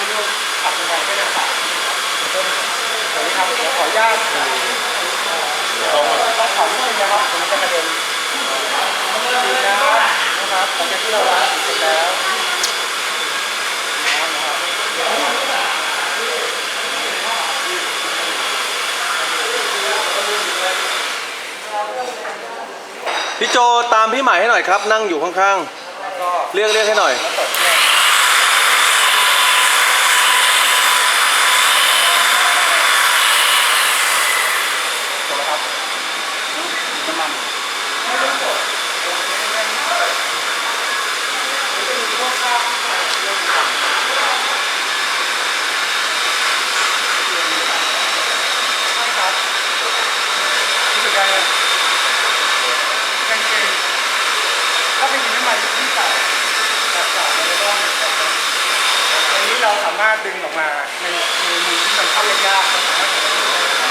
มีลูกขับยังไงก็จะขับสวัสดีครับขออนุญาตต้องขอด้วยนะครับผมจะกระเด็นดีนะนะครับหลังจากที่เราล้างเสร็จแล้วน้ำนะครับพี่โจตามพี่ใหม่ให้หน่อยครับ นั่งอยู่ข้างๆ เรียกเรียกให้หน่อย แล้วกดเนี่ยกดแล้วครับน้ำมัน ใช่ครับรู้สึกไงอะกางเกงถ้าเป็นน้ำมันที่ใส่แบบใส่ในร่องอันนี้เราสามารถดึงออกมาในในมือที่มันเข้ายากๆเราสามารถดึงออกมาได้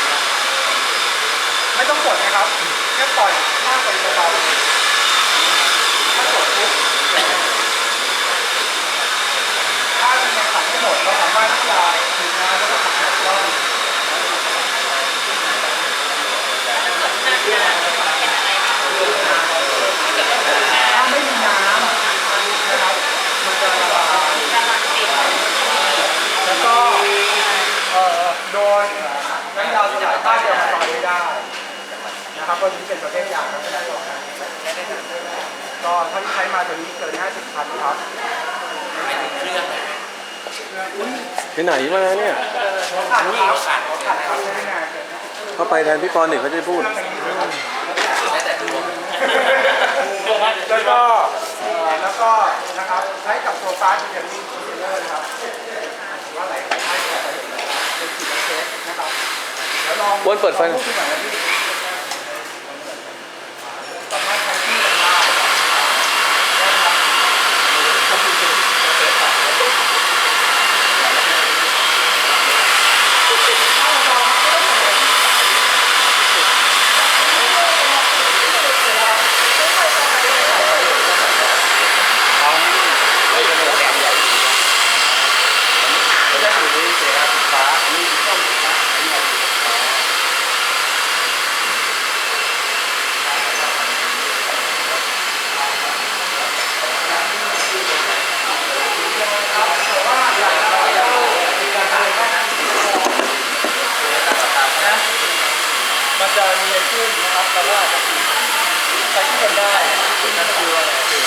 ไม่ต้องกดนะครับแค่ปล่อยลากไปเบาๆถ้ากดปุ๊บถ้ามันยังขัดไม่หมดเราสามารถที่จะถึงน้ำแล้วก็ขัดอีกรอบ ถ้าไม่มีน้ำนะครับ มันจะละลายแล้วก็เอ่อโดน น้ำยายใต้เดียวมันลอยไม่ได้นะครับก็นี้เป็นประเภทยางนะไม่ได้หรอกนะก็ถ้าที่ใช้มาตัวนี้เกิน50พันครับไปไหนมาเนี่ยเข้าไปแทนพี่กรณ์เด็กเขาจะพูด แล้วก็แล้วก็นะครับใช้กับโซฟาที่จะมีคอนเทเนอร์นะครับว่าไหลใช้กับเป็นสีเทสนะครับเดี๋ยวลอง บนเปิดไฟนมานะพี่สามารถใช้ที่ได้นะครับ มันจะมีขึ้นนะครับแต่ว่าจะใช้ที่กันได้นั่นคืออะไรคือ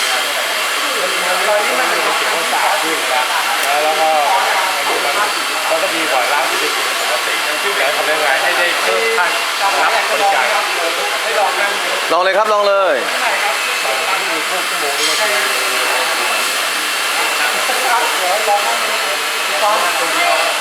ตอนนี้มันเป็นเสียงสาขึ้นแล้วแล้วก็มันก็มีบ่อยล้างเป็นสิ่งปกติแล้วทำยังไงให้ได้เพิ่มขั้นรับบริการให้ลองนั่งลองเลยครับลองเลยที่มีครึ่งชั่วโมงนี่ก็ใช่ครับเดี๋ยวลอง